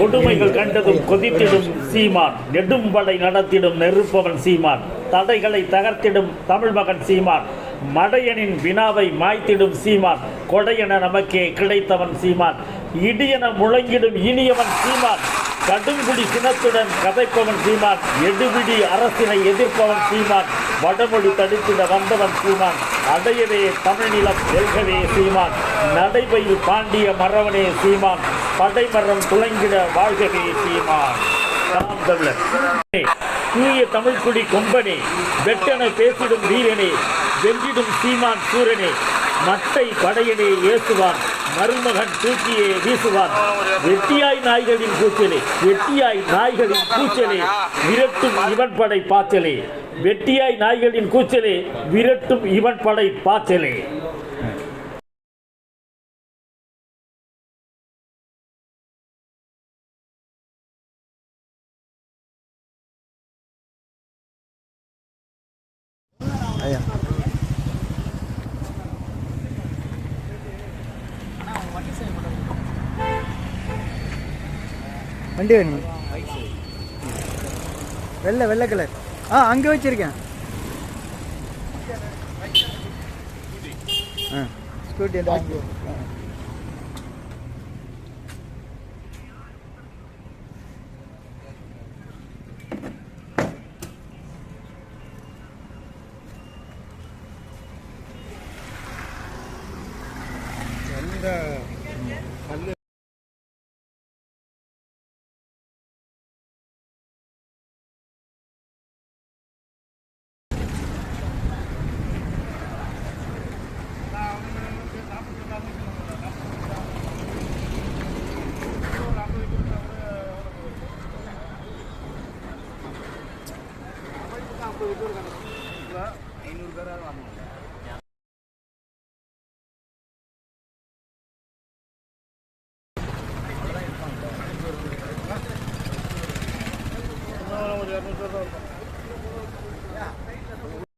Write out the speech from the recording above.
கொடுமைகள் கண்டதும் கொதித்திடும் சீமான் நெடும்படை நடத்திடும் நெருப்பவன் சீமான் தடைகளை தகர்த்திடும் தமிழ் மகன் சீமான் மடையனின் வினாவை மாய்த்திடும் சீமான் கொடையென நமக்கே கிடைத்தவன் சீமான் இடியென முழங்கிடும் இனியவன் சீமான் கடுங்குடி சினத்துடன் கதைப்பவன் சீமான் எடுபிடி அரசினை எதிர்ப்பவன் சீமான் வடமொழி தடுத்திட வந்தவன் சீமான் அடையவே தமிழ்நிலம் வெல்கவே சீமான் நடைபயில் பாண்டிய மறவனே சீமான் படைமரம் துளங்கிட வாழ்கவே சீமான். நாம் தமிழர். தூய தமிழ்குடி கொம்பனே வெட்டன பேசிடும் வீரனே வென்றிடும் சீமான் சூரனே மட்டை படையனே ஏசுவான் மருமகன் தூக்கியே வீசுவான். வெட்டியாய் நாய்களின் கூச்சலே வெட்டியாய் நாய்களின் கூச்சலே விரட்டும் இவன் படை பாய்ச்சலே வெட்டியாய் நாய்களின் கூச்சலே விரட்டும் இவன் படை பாய்ச்சலே ஐயா. வண்டி வேணும்? வெள்ளை வெள்ளை கலர். ஆ அங்கே வச்சுருக்கேன். ஆ ஸ்கூட்டி இந்த அங்கே ஐநூறு பேராக வாங்க Vamos a.